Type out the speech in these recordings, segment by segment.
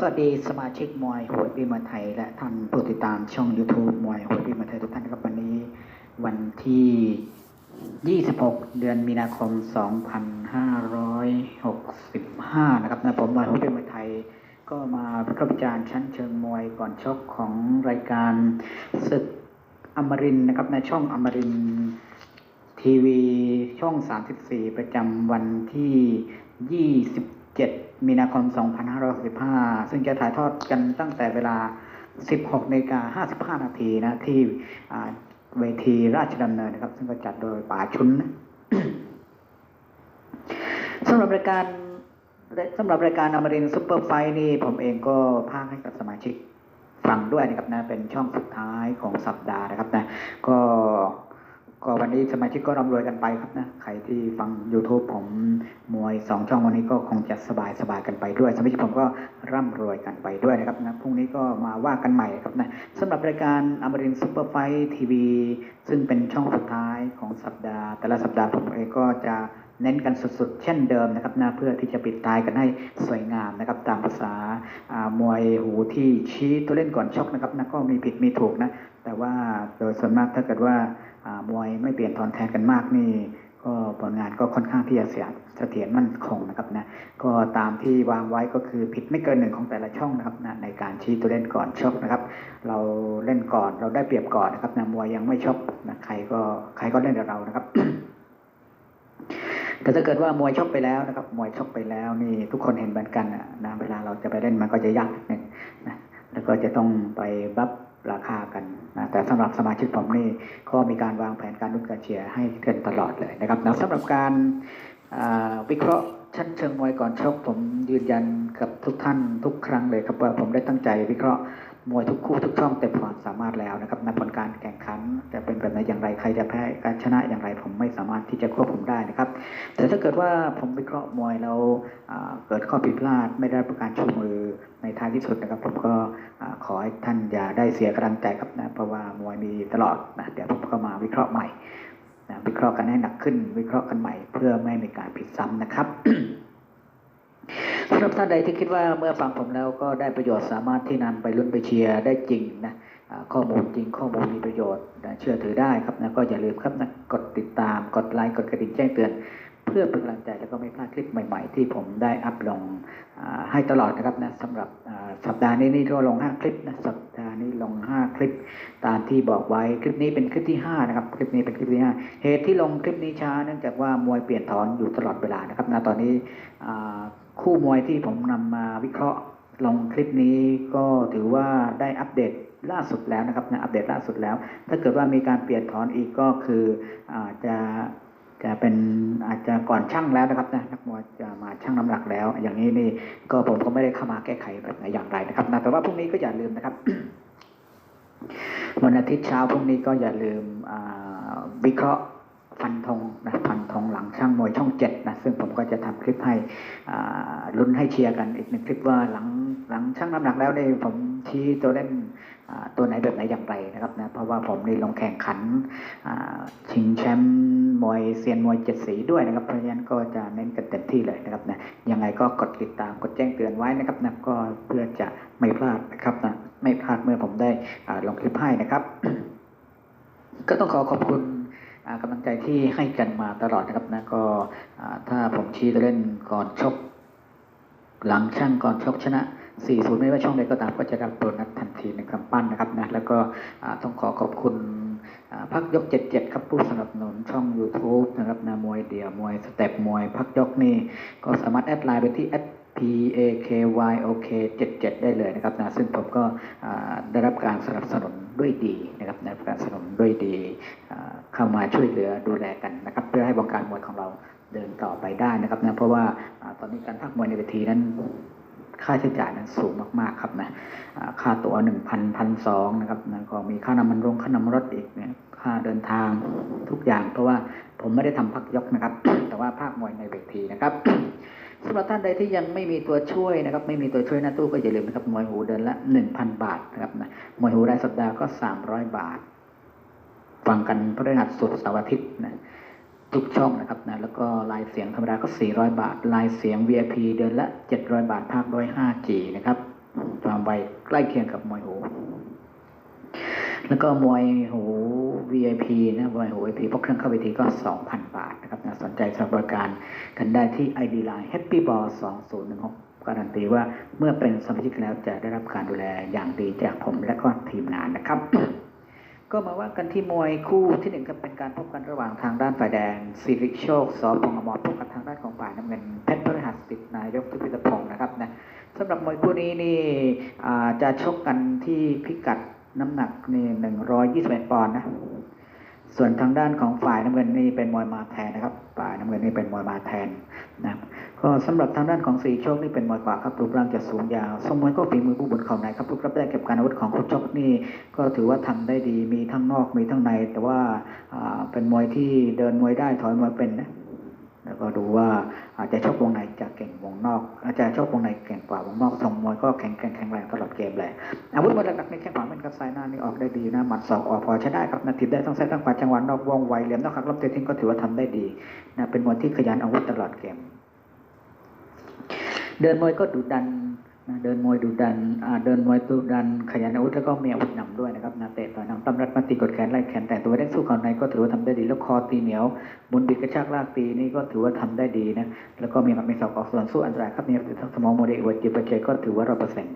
สวัสดีสมาชิกมวยหัวดีมาไทย และท่านผู้ติดตามช่อง YouTube มวยหัวดีมาไทยทุกท่านนะครับวันนี้ วันที่ 26 เดือนมีนาคม 2565 นะครับนะผมมวยหัวดีมาไทย ก็มาพิพากษาวิจารณ์ชั้นเชิงมวยก่อนชกของรายการศึกอมรินนะครับในช่องอมรินทีวีช่อง 34 ประจำวันที่ 27 มีนาคม 2565 ซึ่งจะถ่ายทอดกันตั้งแต่เวลา 16นาฬิกา55 นาทีนะ ที่เวทีราชดำเนินนะครับ ซึ่งก็จัดโดยป่าชุนนะสำหรับรายการสำหรับรายการอมรินซูเปอร์ไฟนี่ ผมเองก็พากให้กับสมาชิกฟังด้วยนะครับนะเป็นช่องสุดท้ายของสัปดาห์นะครับนะก็ ก็วันนี้สมาชิกก็ร่ำรวยกันไปครับนะ ใครที่ฟัง YouTube ผมมวยสองช่องวันนี้ก็คงจะสบายสบายกันไปด้วย สมาชิกผมก็ร่ำรวยกันไปด้วยนะครับนะพรุ่งนี้ก็มาว่ากันใหม่ครับนะสำหรับรายการอมรินซูเปอร์ไฟทีวีซึ่งเป็นช่องสุดท้ายของสัปดาห์ แต่ละสัปดาห์ผมเองก็จะเน้นกันสุดๆ เช่นเดิมนะครับนะเพื่อที่จะปิดท้ายกันให้สวยงามนะครับ ตามภาษามวยหูที่ชี้ตัวเล่นก่อนชกนะครับนะก็มีผิดมีถูกนะ แต่ว่าโดยส่วนมากถ้าเกิดว่า มวยไม่เปลี่ยนทอนแทนกันมากนี่ ก็ผลงานก็ค่อนข้างที่จะเสียเสถียรมั่นคงนะครับนะก็ตามที่วางไว้ก็คือผิดไม่เกินหนึ่งของแต่ละช่องนะครับนะในการชี้ตัวเล่นก่อนชกนะครับ เราเล่นก่อนเราได้เปรียบก่อนนะครับนะมวยยังไม่ชกนะใครก็ใครก็เล่นกับเรานะครับแต่ถ้าเกิดว่ามวยชกไปแล้วนะครับ มวยชกไปแล้วนี่ทุกคนเห็นเหมือนกันนะเวลาเราจะไปเล่นมันก็จะยากนิดนึงนะแล้วก็จะต้องไปบัฟ ราคากันนะแต่สำหรับสมาชิกผมนี่ก็มีการวางแผนการรุ่นการเชียร์ให้กันตลอดเลยนะครับนะสำหรับการวิเคราะห์ชั้นเชิงมวยก่อนชกผมยืนยันกับทุกท่านทุกครั้งเลยครับว่าผมได้ตั้งใจวิเคราะห์ มวยทุกคู่ทุกช่องเต็มความสามารถแล้วนะครับในผลการแข่งขันจะเป็นแบบไหนอย่างไรใครจะแพ้การชนะอย่างไรผมไม่สามารถที่จะควบคุมได้นะครับ แต่ถ้าเกิดว่าผมวิเคราะห์มวยแล้วอ่าเกิดข้อผิดพลาดไม่ได้ประการชูมือในท้ายที่สุดนะครับ ผมก็ขอให้ท่านอย่าได้เสียกำลังใจครับนะเพราะว่ามวยมีตลอดนะเดี๋ยวผมก็มาวิเคราะห์ใหม่นะวิเคราะห์กันให้หนักขึ้น วิเคราะห์กันใหม่ เพื่อไม่มีการผิดซ้ำนะครับ สำหรับท่านใดที่คิดว่าเมื่อฟังผมแล้วก็ได้ประโยชน์สามารถที่นำไปลุ้นไปเชียร์ได้จริงนะข้อมูลจริงข้อมูลมีประโยชน์เชื่อถือได้ครับนะก็อย่าลืมครับนะกดติดตามกดไลค์กดกระดิ่งแจ้งเตือน เพื่อเป็นกำลังใจแล้วก็ไม่พลาดคลิปใหม่ ๆ ที่ผมได้อัพลงให้ตลอดนะครับนะสำหรับสัปดาห์นี้นี่ก็ลง 5 คลิปนะสัปดาห์นี้ลง 5 คลิป ตามที่บอกไว้คลิปนี้เป็นคลิปที่ 5 นะครับ คลิปนี้เป็นคลิปที่ 5 เหตุที่ลงคลิปนี้ช้าเนื่องจากว่ามวยเปลี่ยนถอนอยู่ตลอดเวลานะครับนะตอนนี้ คู่มวยที่ผมนำมาวิเคราะห์ลงคลิปนี้ก็ถือว่าได้อัปเดตล่าสุดแล้วนะครับนะอัปเดตล่าสุดแล้ว ถ้าเกิดว่ามีการเปลี่ยนถอนอีกก็คืออาจะจะเป็นอาจจะก่อนช่างแล้วนะครับนะนักมวยจะมาช่างน้ำหนักแล้ว อย่างนี้นี่ก็ผมก็ไม่ได้เข้ามาแก้ไขแบบไหนอย่างไรนะครับนะแต่ว่าพรุ่งนี้ก็อย่าลืมนะครับ วันอาทิตย์เช้าพรุ่งนี้ก็อย่าลืมวิเคราะห์ ฟันธงนะฟันธงหลังช่างมวยช่องเจ็ดนะซึ่งผมก็จะทำคลิปให้ลุ้นให้เชียร์กันอีกหนึ่งคลิปว่าหลังหลังช่างน้ำหนักแล้วเนี่ยผมชี้ตัวเล่นตัวไหนแบบไหนอย่างไรนะครับนะเพราะว่าผมนี่ลงแข่งขันชิงแชมป์มวยเซียนมวยเจ็ดสีด้วยนะครับเพราะฉะนั้นก็จะเน้นกันเต็มที่เลยนะครับนะยังไงก็กดติดตามกดแจ้งเตือนไว้นะครับนะก็เพื่อจะไม่พลาดนะครับนะไม่พลาดเมื่อผมได้ลงคลิปให้นะครับ ก็ต้องขอขอบคุณ กำลังใจที่ให้กันมาตลอดนะครับนะก็ถ้าผมชี้เล่นก่อนชก หลังช่างก่อนชกชนะ 40 ไม่ว่าช่องใดก็ตามก็จะรับโบนัสทันทีในกำปั้นนะครับนะแล้วก็ต้องขอขอบคุณพักยก 77 ครับผู้สนับสนุนช่อง YouTube นะครับนะมวยเดี่ยวมวยสเต็ปมวย พักยกนี่ก็สามารถแอดไลน์ไปที่ p a k y o k 77 ได้เลยนะครับนะซึ่งผมก็ได้รับการสนับสนุน ด้วยดีนะครับได้รับการสนับสนุนด้วยดีเข้ามาช่วยเหลือดูแลกันนะครับ เพื่อให้วงการมวยของเราเดินต่อไปได้นะครับนะเพราะว่าตอนนี้การพักมวยในเวทีนั้นค่าใช้จ่ายนั้นสูงมากๆครับนะค่าตั๋วหนึ่งพันพันสองนะครับนะก็มีค่าน้ำมันรงค่าน้ำรถอีกเนี่ยค่าเดินทางทุกอย่าง เพราะว่าผมไม่ได้ทำพักยกนะครับ แต่ว่าภาคมวยในเวทีนะครับ สำหรับท่านใดที่ยังไม่มีตัวช่วยนะครับ ไม่มีตัวช่วยหน้าตู้ก็อย่าลืมนะครับมวยหูเดือนละหนึ่งพันบาทนะครับนะมวยหูรายสัปดาห์ก็สามร้อยบาท ฟังกันพฤหัสศุกร์เสาร์อาทิตย์นะทุกช่องนะครับนะแล้วก็ลายเสียงธรรมดาก็ 400 บาท ลายเสียง VIP เดือนละ 700 บาทภาคด้วย 5G นะครับตามไวใกล้เคียงกับมวยหู แล้วก็มวยหู VIP นะมวยหู VIP พวกเครื่องเข้าเวทีก็ 2,000 บาทนะครับนะสนใจสมัครบริการกันได้ที่ ID Line Happy Ball 2016 การันตีว่าเมื่อเป็นสมาชิกแล้วจะได้รับการดูแลอย่างดีจากผมและก็ทีมงานนะครับ ก็มาว่ากันที่มวยคู่ที่หนึ่งก็เป็นการพบกันระหว่างทางด้านฝ่ายแดงสิริโชคสปงอมพบกับทางด้านของฝ่ายน้ำเงินเพชรพฤหัสติดนายกทุพิตพงศ์นะครับนะสำหรับมวยคู่นี้นี่จะชกกันที่พิกัด น้ำหนักนี่หนึ่งร้อยยี่สิบเอ็ดปอนด์นะ ส่วนทางด้านของฝ่ายน้ำเงินนี่เป็นมวยมาแทนนะครับ ฝ่ายน้ำเงินนี่เป็นมวยมาแทนนะก็สำหรับทางด้านของสีโชคนี่เป็นมวยขวาครับรูปร่างจะสูงยาวทรงมวยก็ฝีมือผู้บนเข่าในครับลูกรับได้เก็บการอาวุธของคุณชกนี่ก็ถือว่าทำได้ดีมีทั้งนอกมีทั้งใน แต่ว่าอ่าเป็นมวยที่เดินมวยได้ถอยมวยเป็นนะ แล้วก็ดูว่าอาจจะชกวงในจะเก่งวงนอก อาจจะชกวงในเก่งกว่าวงนอกทรงมวยก็แข็งแกร่งแข็งแรงตลอดเกมเลยอาวุธมวยหลักๆในแข้งขวาเป็นกับซ้ายหน้านี่ออกได้ดีนะหมัดสองออกพอใช้ได้ครับนาทีได้ต้องใช้ตั้งขวาจังหวะนอกวงไวเหลี่ยมนอกหักล้มเตะทิ้งก็ถือว่าทำได้ดีนะเป็นมวยที่ขยันอาวุธตลอดเกม เดินมวยก็ดุดัน นะเดินมวยดุดันอ่าเดินมวยดุดัน ขยันอาวุธแล้วก็มีอาวุธนำด้วยนะครับนาเตะต่อยนำตำรัดมาตีกดแขนไล่แขนแต่ตัวได้สู้เข่าในก็ถือว่าทำได้ดีแล้วคอตีเหนียวมุนบิดกระชากลากตีนี่ก็ถือว่าทำได้ดีนะแล้วก็มีหมัดมีศอกออกส่วนสู้อันตรายครับมีทั้งสมองโมเดลวัจิปเจก็ถือว่าร้อยเปอร์เซ็นต์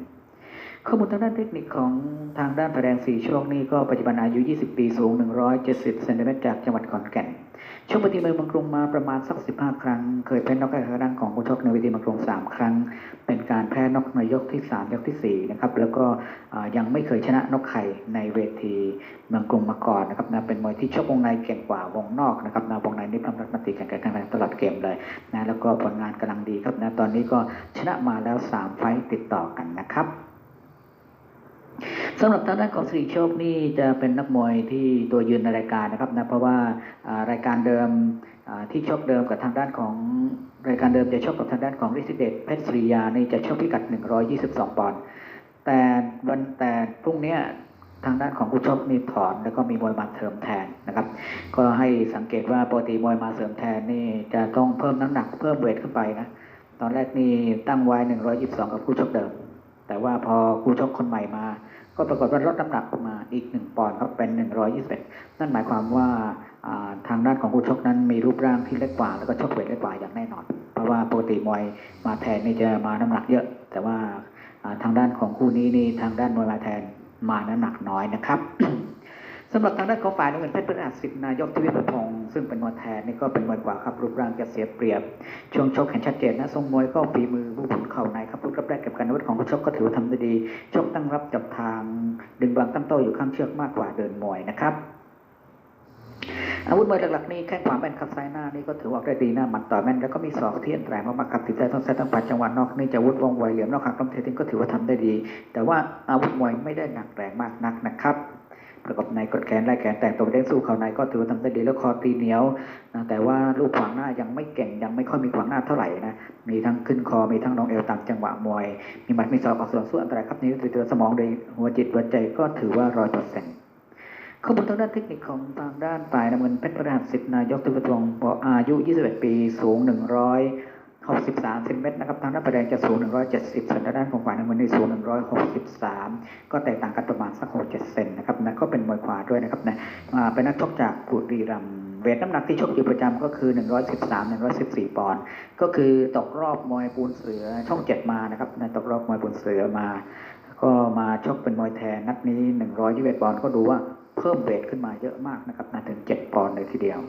ข้อมูลทางด้านเทคนิคของทางด้านแสดงสีโชคนี่ก็ปัจจุบันอายุ 20 ปีสูง 170เซนติเมตรจากจังหวัดขอนแก่น ช่วงปฏิเมืองบางกรุงมาประมาณสัก 15 ครั้ง เคยแพ้นอกให้ทางด้านของผู้ชกในเวทีบางกรุง 3 ครั้ง เป็นการแพ้นอกในยกที่ 3 ยกทีสี่4 นะครับ แล้วก็ยังไม่เคยชนะนกใครในเวทีเมืองกรุงมาก่อนนะครับนะเป็นมวยที่ชกวงในเก่งกว่าวงนอกนะครับนะวงในนี่พร้อมรัฐมนตรีแข่งขันกันตลอดเกมเลยนะแล้วก็ผลงานกำลังดีครับนะตอนนี้ก็ชนะมาแล้ว 3 ไฟต์ติดต่อกันนะครับ สำหรับทางด้านของสิริโชคนี่จะเป็นนักมวยที่ตัวยืนในรายการนะครับนะเพราะว่ารายการเดิมที่ชกเดิมกับทางด้านของรายการเดิมจะชกกับทางด้านของริสิเดชเพชรศริยานี่จะชกพิกัด 122 ปอนด์แต่วันแต่พรุ่งนี้ทางด้านของผู้ชกมีถอนแล้วก็มีมวยมาเสริมแทนนะครับ ก็ให้สังเกตว่าปกติมวยมาเสริมแทนนี่จะต้องเพิ่มน้ำหนักเพิ่มเวทขึ้นไปนะตอนแรกนี่ตั้งไว้ 122 กับผู้ชกเดิม แต่ว่าพอผู้ชกคนใหม่มา ก็ปรากฏว่าลดน้ำหนักมาอีกหนึ่งปอนด์ครับเป็นหนึ่งร้อยยี่สิบนั่นหมายความว่าทางด้านของคู่ชกนั้นมีรูปร่างที่เล็กกว่า แล้วก็ชกเวทเล็กกว่าอย่างแน่นอน เพราะว่าปกติมวยมาแทนนี่จะมาน้ำหนักเยอะ แต่ว่าทางด้านของคู่นี้นี่ทางด้านมวยมาแทนมาน้ำหนักน้อยนะครับ สำหรับทางด้านของฝ่ายน้ำเงินเพชรพฤหัสสิบนายกทวิปพงศ์ซึ่งเป็นมวยแทนนี่ก็เป็นมวยกว่าครับรูปร่างจะเสียเปรียบ ช่วงชกเห็นชัดเจนนะทรงมวยก็ฝีมือผู้ผลเข่าในครับลูกรับแรกเก็บการอาวุธของผู้ชกก็ถือว่าทำได้ดีชกตั้งรับจับทาง ดึงบางตั้งโต้อยู่ข้างเชือกมากกว่าเดินมวยนะครับอาวุธมวยหลักๆนี่แข้งขวาแม่นขับซ้ายหน้านี่ก็ถือว่าได้ดีนะหมัดต่อยแม่นแล้วก็มีศอกที่อันตรายมากๆครับติดใจต้องใช้ต้องปัดจังหวะนอกนี่จะวุธวงไวเหลี่ยมนอกหักล้มเททิ้งก็ถือว่าทำได้ดี แต่ว่าอาวุธมวยไม่ได้หนักแรงมากนักนะครับ ประกอบในกดแขนไล่แขนแต่งตัวเด้งสู้เขาในก็ถือว่าทำได้ดีแล้วคอตีเหนียวนะแต่ว่าลูกขวางหน้ายังไม่เก่งยังไม่ค่อยมีขวางหน้าเท่าไหร่นะมีทั้งขึ้นคอมีทั้งน้องเอวตามจังหวะมวย มีหมัดมีศอกออกส่วนสู้อันตรายครับนี้ตัวสมองโดยหัวจิตหัวใจก็ถือว่าร้อยเปอร์เซ็นต์ข้อมูลทางด้านเทคนิคของทางด้านฝ่ายน้ำเงินเพชรพระหัสสิบนายกตุลทวงอายุ 21 ปีสูง 163เซนติเมตรนะครับทางด้านประแดงจะสูง 170ส่วนด้านของฝ่ายน้ำเงินนี่สูง 163 ก็แตกต่างกันประมาณสัก6-7เซนนะครับนะก็เป็นมวยขวาด้วยนะครับนะอ่าเป็นนักชกจากบุรีรัมย์เวทน้ำหนักที่ชกอยู่ประจำก็คือ 113 114 ปอนด์ก็คือตกรอบมวยปูนเสือช่องเจ็ดมานะครับนตกรอบมวยปูนเสือมา ก็มาชกเป็นมวยแทนนัดนี้ 121 ปอนด์ก็ดูว่าเพิ่มเวทขึ้นมาเยอะมากนะครับนะถึง 7 ปอนด์เลยทีเดียว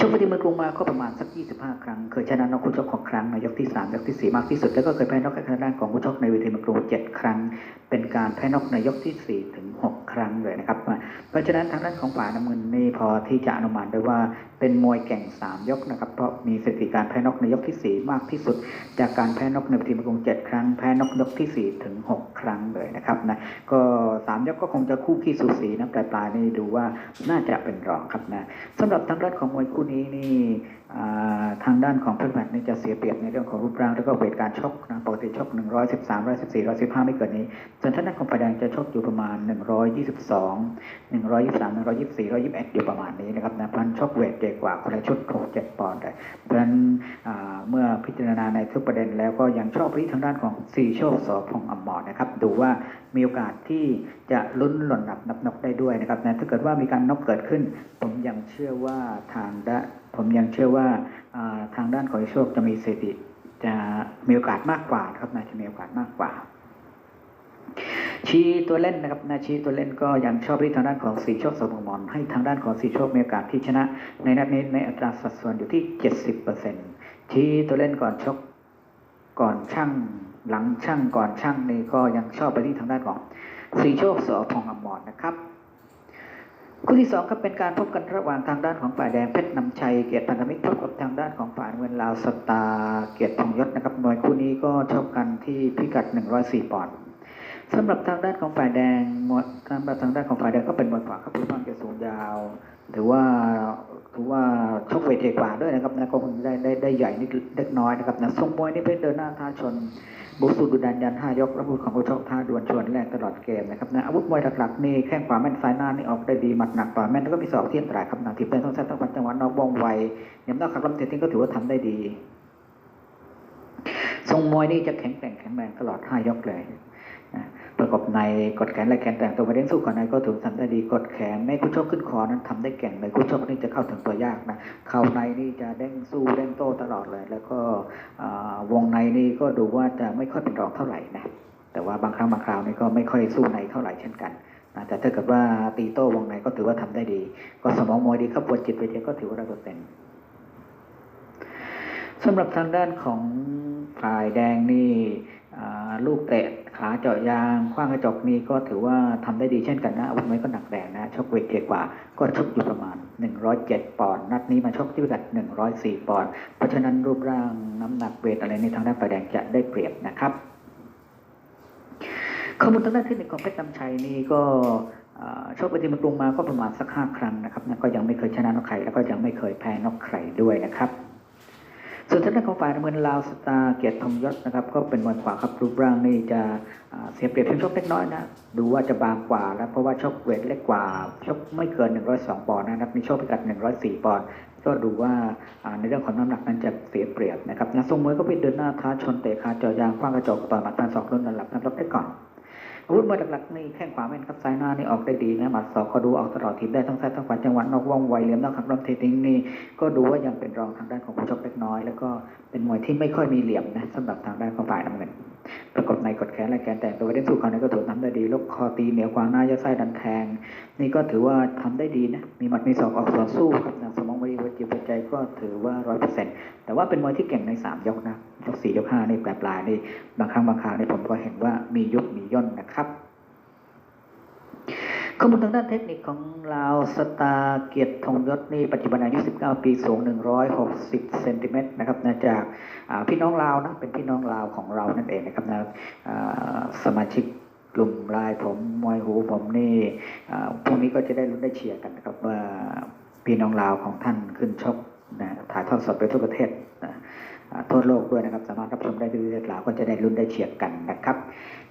ชกปฏิมือกรุงมาก็ประมาณสัก 25 ครั้ง เคยชนะนอกคู่ชก6ครั้งในยกที่ 3 ยกทีสี่ 4 มากที่สุด แล้วก็เคยแพ้นอกให้ทางด้านของคู่ชกในเวทีมือกรุง 7 ครั้ง เป็นการแพ้นอกในยกที่ 4 ถึง 6 ครั้งเลยนะครับ เพราะฉะนั้นทางด้านของฝ่าน้ำเงินนี่พอที่จะอนุมานได้ว่าเป็นมวยแก่ง 3 ยกนะครับ เพราะมีสถิติการแพ้นอกในยกทีสี่4 มากที่สุด จากการแพ้นอกในเวทีมือกรุง 7 ครั้ง แพ้นอกยกทีสี่ 4 ถึง 6 ครั้งเลยนะครับนะ ก็ 3 ยกก็คงจะคู่ขี้สูสีนะปลายๆนี่ดูว่าน่าจะเป็นรองครับนะสำหรับทางด้านของมวยคู่นี้นี่อ่างด้านของเพชรแมทนี่จะเสียเปรียบในเรื่องของรูปร่างแล้วก็เวทการชกนะปกติชก 113 114 115 ไม่เกินนี้ ส่วนทางด้านของฝ่ายแดงจะชกอยู่ประมาณ 122 123 124 121 อยู่ประมาณนี้นะครับนะพันชกเวทเด็กกว่าคนละชุด6-7ปอนด์เลยเพราะฉะนั้นเมื่อพิจารณาในทุกประเด็นแล้วก็ยังชอบไปที่ทางด้านของสีโชคสอพงอมรนะครับดูว่ามีโอกาสที่จะลุ้นหล่นนับนับนกได้ด้วยนะครับนะถ้าเกิดว่ามีการนกเกิดขึ้น ผมยังเชื่อว่าทางด้านผมยังเชื่อว่า ทางด้านของโชคจะมีสติจะมีโอกาสมากกว่าครับนะจะมีโอกาสมากกว่า ชี้ตัวเล่นนะครับนาชี้ตัวเล่นก็ยังชอบที่ทางด้านของสีโชคสมมอนให้ทางด้านของสีโชคมีโอกาสที่ชนะ ในนัดนี้ในอัตราสัดส่วนอยู่ที่ 70%ชี้ตัวเล่นก่อนชกก่อนช่างหลังช่างก่อนช่างนี่ก็ยังชอบไปที่ทางด้านของสีโชคสอพองอมรนะครับ คู่ที่สองครับเป็นการพบกันระหว่างทางด้านของฝ่ายแดงเพชรนำชัยเกียรติพันธมิตรพบกับทางด้านของฝ่ายเงินลาวสตาร์เกียรติทองยศนะครับมวยคู่นี้ก็ชกกันที่พิกัด 104 ปอนด์สำหรับทางด้านของฝ่ายแดงมวยสำหรับทางด้านของฝ่ายแดงก็เป็นมวยขวาครับรูปร่างจะสูงยาว ถือว่าถือว่าชกเวทใหญ่กว่าด้วยนะครับนะก็คงได้ได้ได้ใหญ่นิดเล็กน้อยนะครับนะทรงมวยนี่เป็นเดินหน้าท้าชนบุกสูดุดันยันห้ายกระบุของผู้ชกท่าดวลชวนแรกตลอดเกมนะครับนะอาวุธมวยหลักๆนี่แข้งขวาแม่นซ้ายหน้านี่ออกได้ดีหมัดหนักต่อแม่นแล้วก็มีศอกที่อันตรายครับนักที่เป็นต้องใช้ต้องวัดจังหวะนอกวงไวเนี่ยนอกขับลำเตะทิ้งก็ถือว่าทำได้ดี ทรงมวยนี่จะแข็งแกร่งแข็งแรงตลอดห้ายกเลย ประกอบในกดแขนและแขนแต่งตัวไปเด้งสู้ก่อนในก็ถือทำได้ดีกดแขนไม่คู่ชกขึ้นคอนั้นทำได้เก่งเลยคู่ชกนี่จะเข้าถึงตัวยากนะเข่าในนี่จะเด้งสู้เด้งโต้ตลอดเลย แล้วก็วงในนี่ก็ดูว่าจะไม่ค่อยเป็นรองเท่าไหร่นะแต่ว่าบางครั้งบางคราวนี่ก็ไม่ค่อยสู้ในเท่าไหร่เช่นกันนะแต่ถ้าเกิดว่าตีโต้วงในก็ถือว่าทำได้ดี ก็สมองมวยดีครับปวดจิตไปเทียก็ถือว่าได้เปอร์เซ็นต์สำหรับทางด้านของฝ่ายแดงนี่ลูกเตะ ขาเจาะยางคว้างกระจกนี่ก็ถือว่าทำได้ดีเช่นกันนะอาวุธมวยก็หนักแรงนะชกเวทเกกว่า ก็ชกอยู่ประมาณ 107 ปอนด์นัดนี้มาชกที่พิกัด 104 ปอนด์เพราะฉะนั้นรูปร่างน้ำหนักเวทอะไรในทางด้านฝ่ายแดงจะได้เปรียบนะครับ ข้อมูลทางด้านเทคนิคของเพชรนำชัยนี่ก็ชกไปทีมกรุงมาก็ประมาณสักห้าครั้งนะครับนะก็ยังไม่เคยชนะนอกใครแล้วก็ยังไม่เคยแพ้นอกใครด้วยนะครับ ส่วนทางด้านของฝ่ายน้ำเงินลาวสตาร์เกียรติทองยศนะครับก็เป็นมวยขวาครับรูปร่างนี่จะเสียเปรียบเพียงชกเล็กน้อยนะดูว่าจะบางกว่าแล้วเพราะว่าชกเวทเล็กกว่าชกไม่เกิน 102 ปอนด์นะครับมีชกพิกัด 104 ปอนด์ก็ดูว่าในเรื่องของน้ำหนักนั้นจะเสียเปรียบนะครับนะทรงมวยก็เป็นเดินหน้าท้าชนเตะขาเจอยางคว้างกระจกต่อยหมัดพันศอกรุ่นระดับนับรับได้ก่อน อาวุธมวยหลักๆนี่แข้งขวาแม่นครับซ้ายหน้านี่ออกได้ดีนะหมัดศอกก็ดูออกตลอดทีมได้ทั้งซ้ายทั้งขวาจังหวะนอกว่องไวเหลี่ยมนอกขับลำเททิ้งนี่ก็ดูว่ายังเป็นรองทางด้านของผู้ชกเล็กน้อย แล้วก็เป็นมวยที่ไม่ค่อยมีเหลี่ยมนะสำหรับทางด้านของฝ่ายน้ำเงินประกบในกดแขนและแขนแต่งตัวไปได้สู้เขาในก็ถูกทำได้ดีลกคอตีเหนียวกวางหน้ายัดไส้ดันแทงนี่ก็ถือว่าทำได้ดีนะมีหมัดมีศอกออกสวนสู้ครับสมองวิวัจิตวิจัยก็ถือว่าร้อยเปอร์เซ็นต์แต่ว่าเป็นมวยที่เก่งในสามยกนะยกสี่ยกห้านี่ปลายปลายนี่บางครั้งบางคราวนี่ผมก็เห็นว่ามียุบมีย่นนะครับข้อมูลทางด้านเทคนิคของลาวสตาเกียรติทองยศนี่ปัจจุบันอายุ 19 ปีสูง 160 เซนติเมตรนะครับนะจากพี่น้องลาวนะเป็นพี่น้องลาวของเรานั่นเองนะครับนะสมาชิกกลุ่มไลายผมมวยหูผมนี่พรุ่งนี้ก็จะได้ลุ้นได้เชียร์กันนะครับว่าพี่น้องลาวของท่านขึ้นชกนะถ่ายทอดสดไปทั่วประเทศนะทั่วโลกด้วยนะครับ สามารถรับชมได้ที่ประเทศลาวก็จะได้ลุ้นได้เชียร์กันนะครับ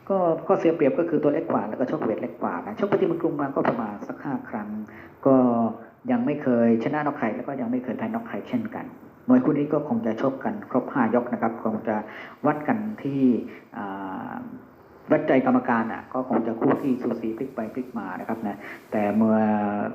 ก็ก็เสียเปรียบก็คือตัวเล็กกว่าแล้วก็ชกเวทเล็กกว่านะชกปฏิบัติกรุงมาก็ประมาณสักห้าครั้ง ก็ยังไม่เคยชนะนอกไข่แล้วก็ยังไม่เคยแพ้นอกไข่เช่นกันมวยคู่นี้ก็คงจะชกกันครบห้ายกนะครับ คงจะวัดกันที่อ่า วัดใจกรรมการอะก็คงจะคู่ที่สูสีพลิกไปพลิกมานะครับนะแต่เมื่อ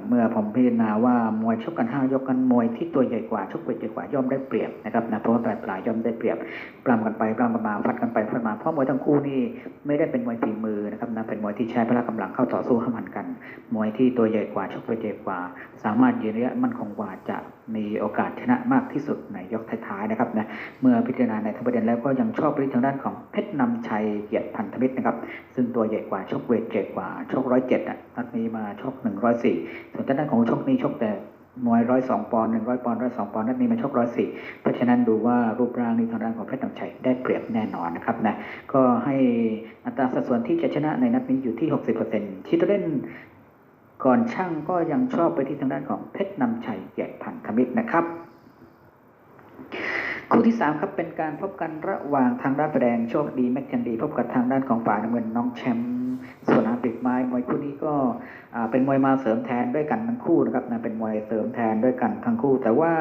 เมื่อผมพิจารณาว่ามวยชกกันห้ายกกันมวยที่ตัวใหญ่กว่าชกเวทใหญ่กว่าย่อมได้เปรียบนะครับนะเพราะว่าปลายปลายย่อมได้เปรียบปล้ำกันไปปล้ำกันมาฟัดกันไปฟัดมาเพราะมวยทั้งคู่นี่ไม่ได้เป็นมวยฝีมือนะครับนะเป็นมวยที่ใช้พละกำลังเข้าต่อสู้ห้ามันกัน มวยที่ตัวใหญ่กว่าชกไปใหญ่กว่า สามารถยืนระยะมั่นคงกว่าจะมีโอกาสชนะมากที่สุดในยกท้ายๆนะครับนะเมื่อพิจารณาในทั้งประเด็นแล้วก็ยังชอบไปทางด้านของเพชรนำชัยเกียรติพันธมิตรนะครับ ซึ่งตัวใหญ่กว่าชกเวทใหญ่กว่าชกร้อยเจ็ดอะนัดนี้มาชกหนึ่งร้อยสี่ส่วนทางด้านของชกนี้ชกแต่มวยร้อยสองปอนด์หนึ่งร้อยปอนด์ร้อยสองปอนด์นัดนี้มาชกร้อยสี่เพราะฉะนั้นดูว่ารูปร่างนี้ทางด้านของเพชรนำชัยได้เปรียบแน่นอนนะครับนะก็ให้อัตราสัดส่วนที่จะชนะในนัดนี้อยู่ที่60%ชิโตเล่น ก่อนช่างก็ยังชอบไปที่ทางด้านของเพชรนำชัยเกียรติพันธมิตรนะครับ คู่ที่สามครับเป็นการพบกันระหว่างทางด้านแสดงโชคดีแม็กจันดี พบกับทางด้านของฝ่ายน้ำเงินน้องแชมป์ส่วนอาปิกไม้มวยคู่นี้ก็เป็นมวยมาเสริมแทนด้วยกันทั้งคู่นะครับนะเป็นมวยเสริมแทนด้วยกันทั้งคู่ แต่ว่า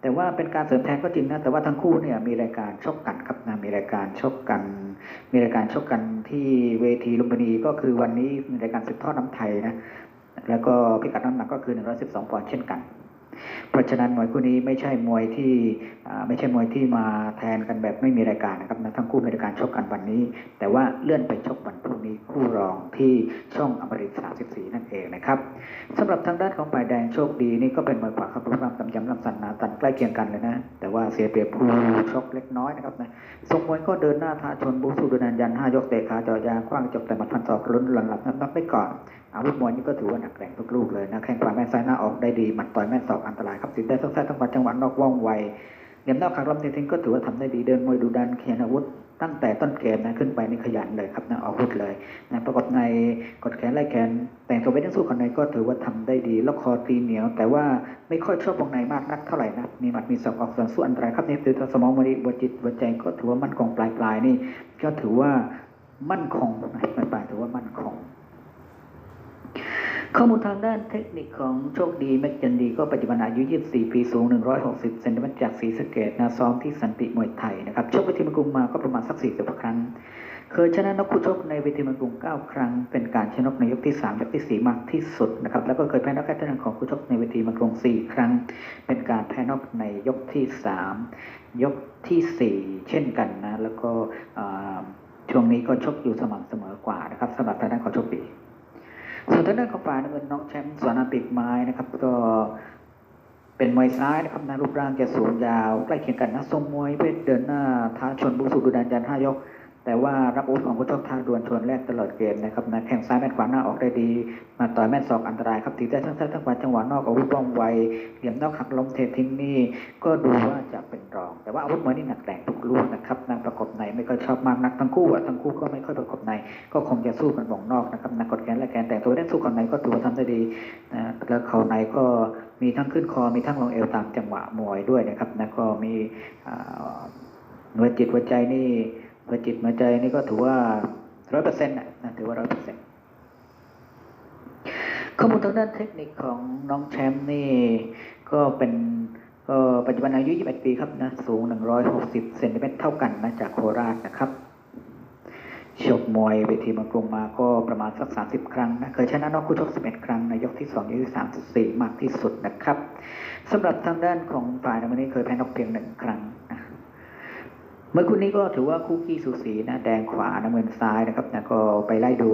แต่ว่าเป็นการเสริมแทนก็จริงนะแต่ว่าทั้งคู่เนี่ยมีรายการชกกันครับนะมีรายการชกกัน มีรายการชกกันที่เวทีลุมพินีก็คือวันนี้มีรายการสืบทอดน้ำไทยนะ แล้วก็พิกัดน้ำหนักก็คือ 112 ปอนด์เช่นกัน เพราะฉะนั้นมวยคู่นี้ไม่ใช่มวยที่ไม่ใช่มวยที่มาแทนกันแบบไม่มีรายการนะครับนะทั้งคู่มีรายการชกกันวันนี้ แต่ว่าเลื่อนไปชกวันพรุ่งนี้คู่รองที่ช่องอมริต34นั่น เองนะครับสำหรับทางด้านของฝ่ายแดงโชคดีนี่ก็เป็นมวยขวาครับรูปร่างกำยำลำสันหนาตันใกล้เคียงกันเลยนะ แต่ว่าเสียเปรียบผู้ชกเล็กน้อยนะครับนะทรงมวยก็เดินหน้าท้าชนบูสู้ดุนันยันห้ายกเตะขาเจาะยางคว้างจบแต่มัดพันศอกลุ้นหลังหลับนับนับได้ก่อนอาวุธมวยนี่ก็ถือว่าหนักแรงทุกลูกเลยนะแข้งขวาแม่นซ้ายหน้าออกได้ดีหมัดต่อยแม่นศอกอันตรายครับสินได้ทั้งซ้ทั้งขวาจังหวะนอกว่องไวเหลี่ยมนอกขังลำเทียงก็ถือว่าทำได้ดีเดินมวยดูดันเขียนอาวุธ ตั้งแต่ต้นเกมนะขึ้นไปนี่ขยันเลยครับนะออกอาวุธเลยนะประกอบในกดแขนไล่แขน แต่งตัวไปทั้งสู้คนในก็ถือว่าทำได้ดีแล้วคอตีเหนียว แต่ว่าไม่ค่อยชอบวงในมากนักเท่าไหร่นะมีหมัดมีศอกออกส่วนสู้อันตรายครับนี่คือสมองมริบจิตบใจก็ถือว่ามั่นคงปลายปลายๆนี่ ก็ถือว่ามั่นคงนะปลายปลายๆถือว่ามั่นคง ข้อมูลทางด้านเทคนิคของโชคดีแม็กจันดี ก็ปัจจุบันอายุ 24 ปีสูง 160 เซนติเมตรจากศรีสะเกดนะซ้อมที่สันติมวยไทยนะครับชกเวทีมองกรุงมาก็ประมาณสัก 40 ครั้ง เคยชนะนักคู่ชกในเวทีมองกรุง 9 ครั้ง เป็นการชนะในยกที่ 3 ยกทีสี่4 มากที่สุดนะครับแล้วก็เคยแพ้นักการทางของคู่ชกในเวทีมองกรุง 4 ครั้ง เป็นการแพ้นอกในยกที่ 3 ยกทีสี่ 4 เช่นกันนะแล้วก็ช่วงนี้ก็ชกอยู่สม่ำเสมอกว่านะครับสำหรับทางด้านของโชคดี ส่วนทางด้านของฝ่ายน้ำเงินน้องแชมป์สวนอปิกไม้นะครับ ก็เป็นมวยซ้ายนะครับนะรูปร่างจะสูงยาวใกล้เคียงกันนะทรงมวยเวทเดินหน้าท้าชนบุสุดุดันยันห้ายก แต่ว่ารับอาวุธของผู้ชกท้าดวลชนแรกตลอดเกมนะครับนะแข้งซ้ายแม่นขวาหน้าออกได้ดี มาต่อยแม่นศอกอันตรายครับตีได้ทั้งซ้ายทั้งขวาจังหวะนอกอาวุธว่องไวเหลี่ยมนอกหักล้มเททิ้งนี่ก็ดูว่าจะเป็นรอง แต่ว่าอาวุธมวยนี่หนักแรงทุกลูกนะครับนางประกบในไม่ค่อยชอบมากนักทั้งคู่อะทั้งคู่ก็ไม่ค่อยประกบใน ก็คงจะสู้กันวงนอกนะครับนักกดแขนและแขนแต่งตัวได้สู้กันในก็ถือว่าทำได้ดีนะแล้วเขาในก็มีทั้งขึ้นคอมีทั้งลงเอวตามจังหวะมวยด้วยนะครับนะก็มีอ่าหัวจิตหัวใจนี่ หัวจิตหัวใจนี่ก็ถือว่าร้อยเปอร์เซ็นต์นะถือว่าร้อยเปอร์เซ็นต์ข้อมูลทางด้านเทคนิคของน้องแชมป์นี่ ก็เป็นก็ปัจจุบันอายุ 21 ปีครับนะ สูง 160 เซนติเมตรเท่ากันนะจากโคราชนะครับชกมวยเวทีมืองกรุงมาก็ประมาณสัก 30 ครั้งนะ เคยชนะนอกคู่ชก 11 ครั้งในยกที่ 2 ยกที่ 34 มากที่สุดนะครับสำหรับทางด้านของฝ่ายน้ำเงินนี้เคยแพ้นอกเพียงหนึ่งครั้งนะ เมื่อคู่นี้ก็ถือว่าคู่ขี้สูสีนะแดงขวาน้ำเงินซ้ายนะครับนะก็ไปไล่ดู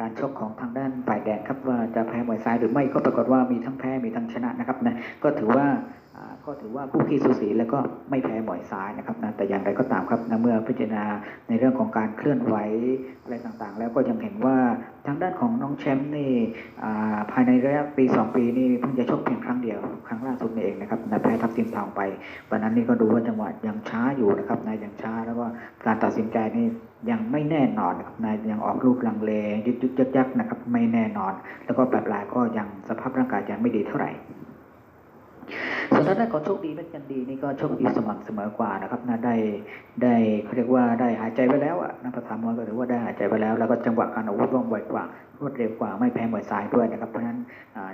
การชกของทางด้านฝ่ายแดงครับว่าจะแพ้มวยซ้ายหรือไม่ก็ปรากฏว่ามีทั้งแพ้มีทั้งชนะนะครับนะก็ถือว่าอ่า ก็ถือว่าคู่ขี้สูสีแล้วก็ไม่แพ้หมอยซ้ายนะครับนะแต่อย่างไรก็ตามครับนะเมื่อพิจารณาในเรื่องของการเคลื่อนไหวอะไรต่างๆ แล้วก็ยังเห็นว่าทางด้านของน้องแชมป์นี่ภายในระยะปี 2 ปีนี่เพิ่งจะชกเพียงครั้งเดียวครั้งล่าสุดนี่เองนะครับนะแพ้ทัพทีมทองไปวันนั้นนี่ก็ดูว่าจังหวะยังช้าอยู่นะครับนะยังช้าแล้วก็การตัดสินใจนี่ยังไม่แน่นอนนะครับนะยังออกลูกลังเลยึกยึกยักยักนะครับไม่แน่นอน แล้วก็ปลายปลายก็ยังสภาพร่างกายยังไม่ดีเท่าไหร่ ส่วนทางด้านของโชคดีแม็กจันดีนี่ก็โชคดีสม่ำเสมอกว่านะครับนะได้ได้เขาเรียกว่าได้หายใจไว้แล้วอะนักประธานมก็ถือว่าได้หายใจไว้แล้ว แล้วก็จังหวะการอาวุธว่องไวกว่ารวดเร็วกว่าไม่แพ้มวยซ้ายด้วยนะครับ เพราะฉะนั้น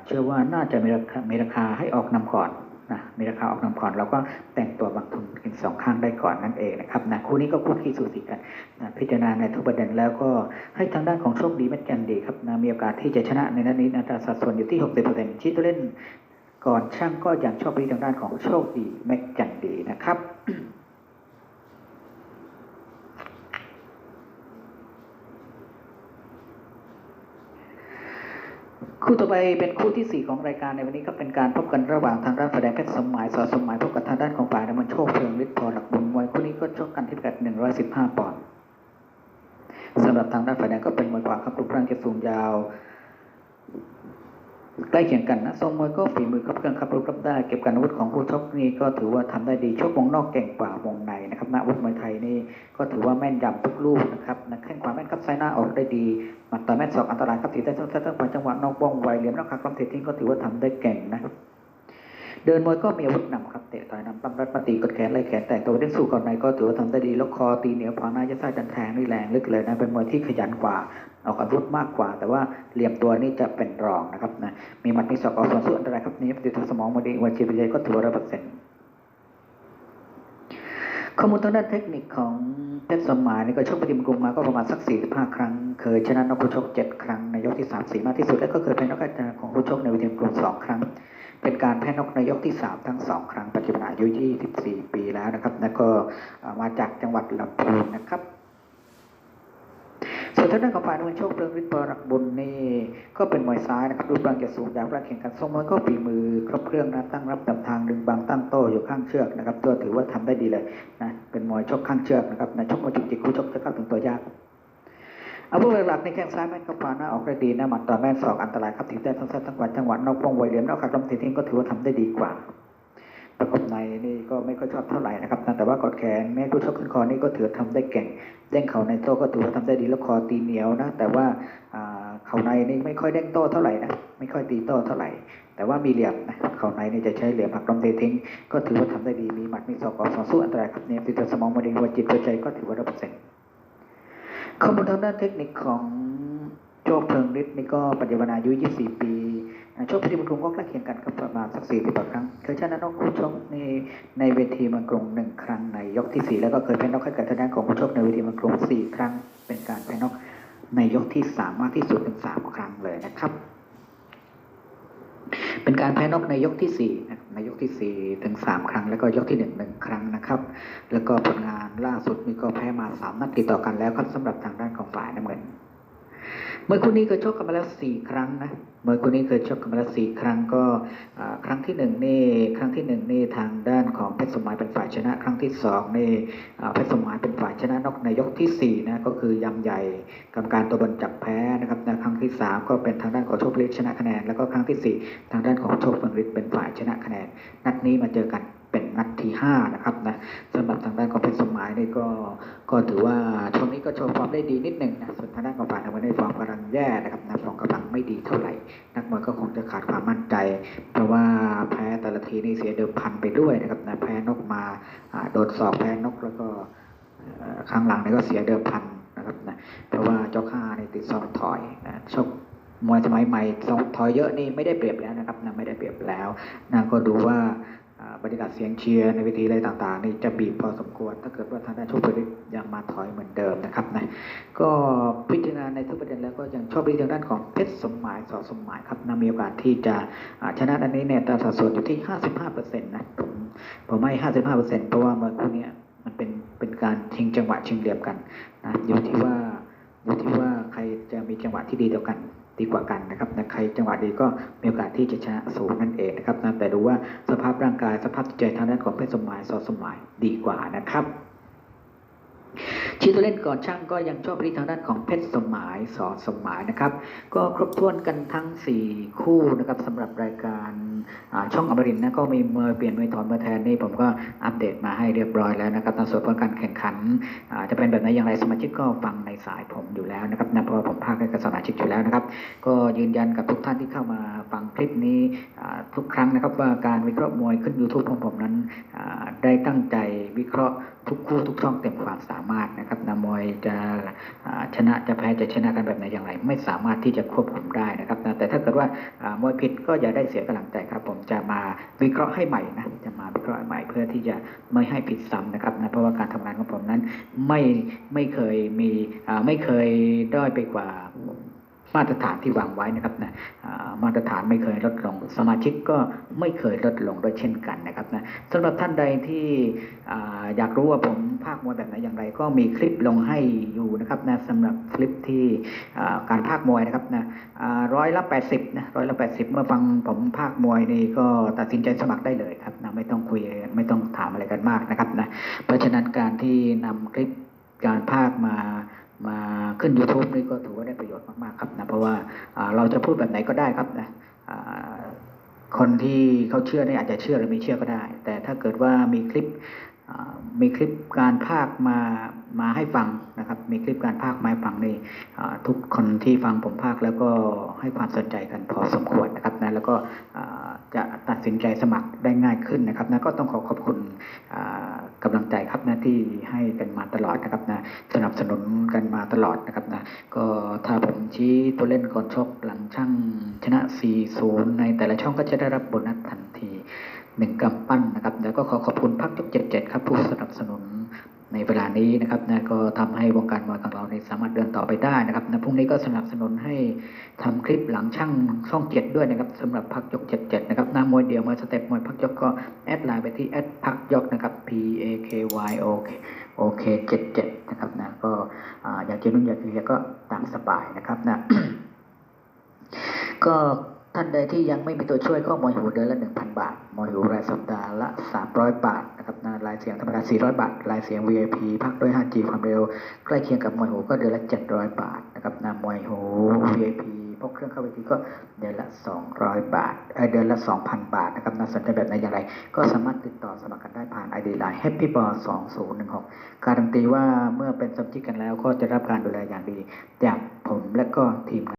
เชื่อว่าน่าจะมีราคามีราคาให้ออกนำก่อนนะมีราคาออกนำก่อนแล้วก็แต่งตัวบางทุนกินสองข้างได้ก่อนนั่นเองนะครับนะคู่นี้ก็คู่ขี้สูสีกันนะพิจารณาในทุกประเด็นแล้วก็ให้ทางด้านของโชคดีแม็กจันดีครับนะมีโอกาสที่จะชนะในนัดนี้นะแต่สัดส่วนอยู่ที่ 60%ชี้ตัวเล่น ก่อนช่างก็ยังชอบไปทางด้านของโชคดีแม็กจันดีนะครับ คู่ต่อไปเป็นคู่ที่ 4 ของรายการในวันนี้ก็เป็นการพบกันระหว่างทางด้านแสดงเพชรสมหมายสอสมหมายพบกับทางด้านของฝ่ายน้ำมันโชคเพิงฤทธิ์พอหลักบุญมวยคู่นี้ก็ชกกันที่กัด115 ปอนด์สำหรับทางด้านฝ่ายแดงก็เป็นมวยขวาครับรูปร่างจะสูงยาว ใกล้เคียงกันนะทรงมวยก็ฝีมือครับเครื่องครับรถรับได้ เก็บการอาวุธของผู้ชกนี่ก็ถือว่าทำได้ดีชกวงนอกเก่งกว่าวงในนะครับนะอาวุธมวยไทยนี่ก็ถือว่าแม่นยำทุกลูกนะครับนะแข้งขวาแม่นครับซ้ายหน้าออกได้ดีหมัดต่อยแม่นศอกอันตรายครับถีบได้ทั้งซ้ายทั้งขวาจังหวะนอกว่องไวเหลี่ยมนอกขากล้มเททิ้งก็ถือว่าทำได้เก่งนะ เดินมวยก็มีอาวุธนำครับเตะต่อยนำปั้มรัดปฏิกดแขนไล่แขนแต่ตัวเด้งสู้ก่อนในก็ถือว่าทำได้ดีแล้วคอตีเหนียวขวาหน้ายัดไส้ดันแทงนี่แรงลึกเลยนะเป็นมวยที่ขยันกว่าออกอาวุธมากกว่า แต่ว่าเหลี่ยมตัวนี่จะเป็นรองนะครับนะมีหมัดมีศอกออกส่วนส่วนอะไรครับนี้ปฏิทางสมองมาดีวันชีวิตก็ถือว่าร้อยเปอร์เซ็นต์ข้อมูลทางด้านเทคนิคของเพชรสมหมายนี่ก็ชกปฏิมกรุงมาก็ประมาณสักสี่ห้าครั้ง เคยชนะนักชกเจ็ดครั้งในยกที่สามสี่มากที่สุด แล้วก็เคยเป็นนักการของผู้ชกในเวทีมกรุงสองครั้ง เป็นการแพ้นกในยกที่ 3 ทั้ง 2 ครั้งปัจจุบันอายุ 24 ปีแล้วนะครับ แล้วก็มาจากจังหวัดลำพูนนะครับส่วนทางด้านของฝ่ายนวยโชคเรืองฤทธิ์ปรักบุญนี่ก็เป็นมวยซ้ายนะครับรูปร่างจะสูงยาวร่างแข่งขันทรงมวยก็ฝีมือครบเครื่องนะตั้งรับตำทางดึงบังตั้งโต้อยู่ข้างเชือกนะครับตัวถือว่าทำได้ดีเลยนะเป็นมวยชกข้างเชือกนะครับนะชกมาจุกจิกคู่ชกจะเข้าถึงตัวยาก อาวุธหลักๆในแข้งซ้ายแม่นก็พาหน้าออกได้ดีนะหมัดต่อแม่นศอกอันตรายครับถึงได้ทั้งสั้นทั้งกว่าจังหวะนอกวงไวเหลี่ยมนอกขัดลมทีทิ้งก็ถือว่าทำได้ดีกว่าประกบในนี่ก็ไม่ค่อยชอบเท่าไหร่นะครับแต่ว่ากดแขนแม่ผู้ชกขึ้นคอนี่ก็ถือว่าทำได้เก่งเด้งเข่าในโต้ก็ถือว่าทำได้ดีแล้วคอตีเหนียวนะ แต่ว่าเข่าในนี่ไม่ค่อยเด้งโต้เท่าไหร่นะไม่ค่อยตีโต้เท่าไหร่ แต่ว่ามีเหลี่ยมนะเข่าในนี่จะใช้เหลี่ยมหักลมเททิ้ง ก็ถือว่าทำได้ดีมีหมัดมีศอกออกสองสู้อันตรายครับเนี่ยติดตัวสมองมาดีหัวจิตหัวใจก็ถือว่าร้อยเปอร์เซ็นต์ ข้อมูลทางด้านเทคนิคของโชคเพลิงฤทธิ์นี่ก็ปัจจุบันอายุ 24 ปีโชคพิธีมงคลก็ใกล้เคียงกันกับประมาณสัก40กว่าครั้ง เคยชนะนอกคู่ชกในในเวทีมังกรหนึ่งครั้งในยกที่สี่แล้วก็เคยแพ้นอกให้กับทางด้านของผู้ชกในเวทีมังกรสี่ครั้ง เป็นการแพ้นอกในยกที่สามมากที่สุดถึง3ครั้งเลยนะครับ เป็นการแพ้นอกในยกที่สี่นะครับในยกที่สี่ถึงสามครั้ง แล้วก็ยกที่หนึ่งหนึ่งครั้งนะครับ แล้วก็ผลงานล่าสุดนี่ก็แพ้มาสามนัดติดต่อกันแล้วครับสำหรับทางด้านของฝ่ายน้ำเงิน เมื่อคู่นี้เคยชกกันมาแล้วสี่ครั้งนะเมื่อคู่นี้เคยชกกันมาแล้วสี่ครั้งก็ครั้งที่หนึ่งนี่ครั้งที่หนึ่งนี่ทางด้านของเพชรสมหมายเป็นฝ่ายชนะ ครั้งที่สองนี่เพชรสมหมายเป็นฝ่ายชนะนอกในยกที่สี่นะก็คือยำใหญ่กรรมการตัวบนจับแพ้นะครับในครั้งที่สามก็เป็นทางด้านของโชคฤทธิ์ชนะคะแนนแล้วก็ครั้งที่สี่ทางด้านของโชคเมืองฤทธิ์เป็นฝ่ายชนะคะแนนนัดนี้มาเจอกันเป็น นัดที่ห้านะครับนะสำหรับทางด้านของเพชรสมหมายนี่ก็ก็ถือว่าช่วงนี้ก็โชว์ฟอร์มได้ดีนิดหนึ่งนะส่วนทางด้านของฝ่ายทางวันในฟอร์มกำลังแย่นะครับนะฟอร์มกำลังไม่ดีเท่าไหร่ นักมวยก็คงจะขาดความมั่นใจ เพราะว่าแพ้แต่ละทีนี่เสียเดิมพันไปด้วยนะครับนะแพ้นกมาอ่าโดนสอบแพ้นกแล้วก็ข้างหลังนี่ก็เสียเดิมพันนะครับนะเพราะว่าเจ้าข้านี่ติดซอกถอยนะชกมวยสมัยใหม่ซอกถอยเยอะนี่ไม่ได้เปรียบแล้วนะครับนะไม่ได้เปรียบแล้วนะก็ดูว่า บรรยากาศเสียงเชียร์ในเวทีอะไรต่างๆ นี่จะบีบพอสมควร ถ้าเกิดว่าทางด้านโชคบุรียังมาถอยเหมือนเดิมนะครับนะก็พิจารณาในทุกประเด็นแล้วก็ยังชอบไปทางด้านของเพชรสมหมายสอสมหมายครับนะมีโอกาสที่จะชนะอันนี้เนี่ยตาสัดส่วนอยู่ที่ 55%นะผมผมไม่ 55%เพราะว่าเมื่อคู่นี้มันเป็นเป็นการชิงจังหวะชิงเหลี่ยมกันนะอยู่ที่ว่าอยู่ที่ว่าใครจะมีจังหวะที่ดีต่อกัน ดีกว่ากันนะครับนะใครจังหวะดีก็มีโอกาสที่จะชนะสูงนั่นเองนะครับนะแต่ดูว่าสภาพร่างกายสภาพจิตใจทางด้านของเพชรสมหมายสอสมหมายดีกว่านะครับชื่อตัวเล่นก่อนช่างก็ยังชอบไปที่ทางด้านของเพชรสมหมายสอสมหมายนะครับ ก็ครบถ้วนกันทั้ง 4 คู่นะครับสำหรับรายการ ช่องอมรินทร์นะก็มีเมื่อเปลี่ยนมือถอนมือแทนนี่ผมก็อัปเดตมาให้เรียบร้อยแล้วนะครับในส่วนของการแข่งขันจะเป็นแบบไหนอย่างไรสมาชิกก็ฟังในสายผมอยู่แล้วนะครับนะเพราะว่าผมพากให้กับสมาชิกอยู่แล้วนะครับ ก็ยืนยันกับทุกท่านที่เข้ามาฟังคลิปนี้ทุกครั้งนะครับว่าการวิเคราะห์มวยขึ้น YouTube ของผมนั้นได้ตั้งใจวิเคราะห์ทุกคู่ทุกช่องเต็มความสามารถนะครับนะมวยจะชนะจะแพ้จะชนะกันแบบไหนอย่างไร ไม่สามารถที่จะควบคุมได้นะครับแต่ถ้าเกิดว่าอ่ามวยผิดก็อย่าได้เสียกำลังใจครับ ผมจะมาวิเคราะห์ให้ใหม่นะจะมาวิเคราะห์ใหม่เพื่อที่จะไม่ให้ผิดซ้ำนะครับนะเพราะว่าการทำงานของผมนั้นไม่ไม่เคยมีไม่เคยด้อยไปกว่า มาตรฐานที่วางไว้นะครับนะมาตรฐานไม่เคยลดลง สมาชิกก็ไม่เคยลดลงด้วยเช่นกันนะครับนะสำหรับท่านใดที่อยากรู้ว่าผมภาคมวยแบบไหนอย่างไร ก็มีคลิปลงให้อยู่นะครับนะสำหรับคลิปที่การภาคมวยนะครับนะร้อยละแปดสิบนะร้อยละแปดสิบเมื่อฟังผมภาคมวยนี่ก็ตัดสินใจสมัครได้เลยครับนะไม่ต้องคุยไม่ต้องถามอะไรกันมากนะครับนะเพราะฉะนั้นการที่นำคลิปการภาคมา มาขึ้น YouTube นี่ก็ถือว่าได้ประโยชน์มากๆครับนะเพราะว่าเราจะพูดแบบไหนก็ได้ครับนะคนที่เขาเชื่อนี่อาจจะเชื่อหรือไม่เชื่อก็ได้ แต่ถ้าเกิดว่ามีคลิปมีคลิปการภาคมามาให้ฟังนะครับ มีคลิปการภาคมาให้ฟังนี่ทุกคนที่ฟังผมภาคแล้วก็ให้ความสนใจกันพอสมควรนะครับนะแล้วก็ จะตัดสินใจสมัครได้ง่ายขึ้นนะครับนะก็ต้องขอขอบคุณอ่ากำลังใจครับนะที่ให้กันมาตลอดนะครับนะสนับสนุนกันมาตลอดนะครับนะก็ถ้าผมชี้ตัวเล่นก่อนชกหลังช่างชนะ 4-0 ในแต่ละช่องก็จะได้รับโบนัสทันทีหนึ่งกำปั้นนะครับแล้วก็ขอขอบคุณพักยก77ครับผู้สนับสนุน ในเวลานี้นะครับนะก็ทำให้วงการมวยของเราเนี่ยสามารถเดินต่อไปได้นะครับนะพรุ่งนี้ก็สนับสนุนให้ทำคลิปหลังช่างช่องเจ็ดด้วยนะครับสำหรับพักยกเจ็ดเจ็ดนะครับหน้ามวยเดียวมวยสเต็ปมวยพักยกก็แอดไลน์ไปที่แอดพักยกนะครับ P A K Y O K O K เจ็ดเจ็ดนะครับนะก็อ่าอยากจะนุ่นอยากเรียนก็ตามสบายนะครับนะก็ ท่านใดที่ยังไม่มีตัวช่วยก็มวยหูเดือนละ 1,000 บาทมวยหูรายสัปดาห์ละ 300 บาทนะครับนะรายเสียงธรรมดา 400 บาท รายเสียง VIP พักด้วย 5G ความเร็ว ใกล้เคียงกับมวยหูก็เดือนละ 700 บาทนะครับนะมวยหู VIP พกเครื่องเข้าเวทีก็เดือนละ 200 บาทเเดือนละ 2,000 บาทนะครับน่าสนใจแบบไหนอย่างไร ก็สามารถติดต่อสมัครกันได้ผ่าน ID Line Happy b a l 2016 การันตีว่าเมื่อเป็นสมาชิกกันแล้วก็จะรับการดูแลอย่างดี จากผมและก็ทีม